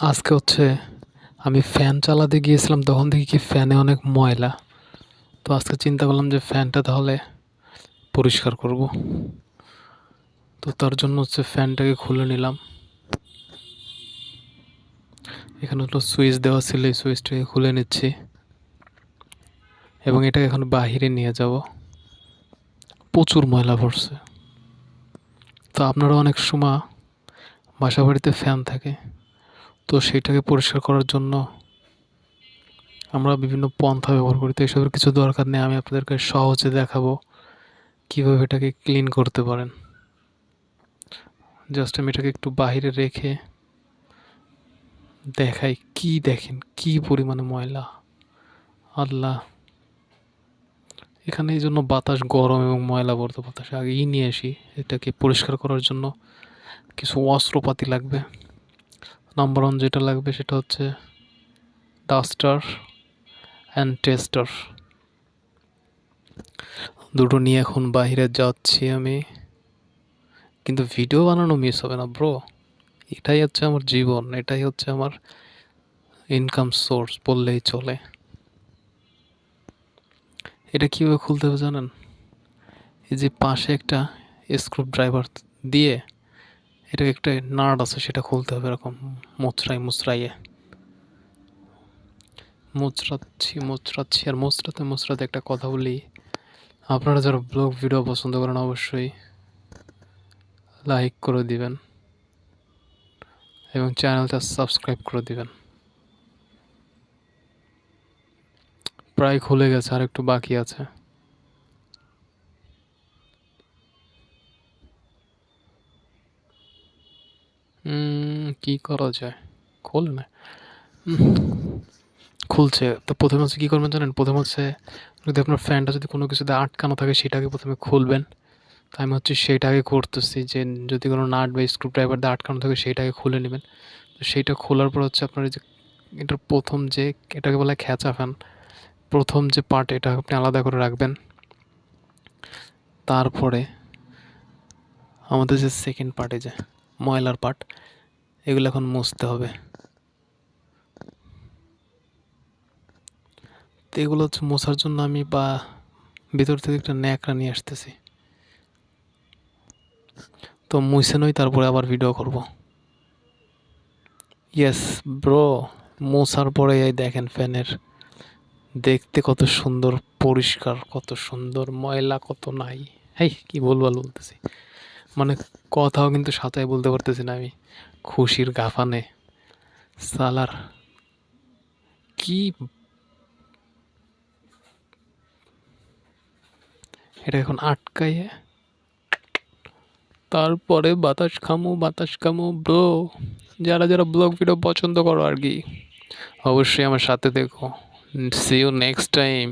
আজকে হচ্ছে আমি ফ্যান চালাতে গিয়েছিলাম, তখন দেখি কি ফ্যানে অনেক ময়লা। তো আজকে চিন্তা করলাম যে ফ্যানটা তাহলে পরিষ্কার করব। তো তার জন্য হচ্ছে ফ্যানটাকে খুলে নিলাম। এখানে হলো সুইচ দেওয়া ছিল, এই সুইচটাকে খুলে নিচ্ছি। এবং এটাকে এখন বাহিরে নিয়ে যাব। প্রচুর ময়লা পড়ছে। তো আপনারা অনেক সময় বাসা বাড়িতে ফ্যান থাকে। তো সেটাকে পরিষ্কার করার জন্য আমরা বিভিন্ন পন্থা ব্যবহার করি। তো এসবের কিছু দরকার নেই, আমি আপনাদেরকে সহজে দেখাবো কীভাবে এটাকে ক্লিন করতে পারেন। জাস্ট আমি এটাকে একটু বাইরে রেখে দেখাই, কি দেখেন, কি পরিমাণে ময়লা। আল্লাহ। এখানে এই জন্য বাতাস গরম এবং ময়লা পড়তো বাতাস আগেই নিয়ে আসি, এটাকে পরিষ্কার করার জন্য কিছু অস্ত্রপাতি লাগবে। নাম্বার ওয়ান যেটা লাগবে সেটা হচ্ছে ডাস্টার অ্যান্ড টেস্টার দুটো নিয়ে এখন বাইরে যাচ্ছি আমি। কিন্তু ভিডিও বানানো মিস হবে না ব্রো এটাই হচ্ছে আমার জীবন, এটাই হচ্ছে আমার ইনকাম সোর্স বললেই চলে। এটা কীভাবে খুলতে হবে জানেন? এই যে পাশে একটা স্ক্রু ড্রাইভার দিয়ে এটাকে একটা নাট আছে, সেটা খুলতে হবে এরকম মোচড়াই মুচড়াইয়ে। মোচড়াচ্ছি মোচড়াচ্ছি, আর মোচড়াতে মোচড়াতে একটা কথা বলি। আপনারা যারা ব্লগ ভিডিও পছন্দ করেন, অবশ্যই লাইক করে দিবেন এবং চ্যানেলটা সাবস্ক্রাইব করে দিবেন। প্রায় খুলে গেছে, আর একটু বাকি আছে। কি করা যায়? খোল না। খুলছে। তো প্রথমে হচ্ছে কী করবেন জানেন? প্রথমে হচ্ছে যদি আপনার ফ্যানটা যদি কোনো কিছুতে আটকানো থাকে, সেটাকে প্রথমে খুলবেন। তো আমি হচ্ছে সেটাকে করতেছি যে যদি কোনো নাট বা স্ক্রু ড্রাইভার দিয়ে আটকানো থাকে, সেটাকে খুলে নেবেন। তো সেইটা খোলার পর হচ্ছে আপনার যে এটার প্রথম যে, এটাকে বলে খেঁচা ফ্যান প্রথম যে পার্ট এটা আপনি আলাদা করে রাখবেন। তারপরে আমাদের যে সেকেন্ড পার্টে যে ময়লার পার্ট এগুলো এখন মুছতে হবে। তো এগুলো হচ্ছে মোছার জন্য আমি বা ভিতর থেকে একটা ন্যাকড়া নিয়ে আসতেছি। তো মুছে নই, তারপরে আবার ভিডিও করব। ইয়েস ব্রো মোছার পরে এই দেখেন ফ্যানের দেখতে কত সুন্দর, পরিষ্কার, কত সুন্দর, ময়লা কত নাই। হেই, কি বলব বলতেছি। মানে কথাও কিন্তু সাঁতায় বলতে পারতেছি না আমি। খুশির গাফানে। সালার, কি এটা এখন আটকাইয়ে। তারপরে বাতাস খামু বাতাস খামু, ব্রো। যারা যারা ব্লগ ভিডিও পছন্দ করো আর কি। অবশ্যই আমার সাথে দেখো। C you next time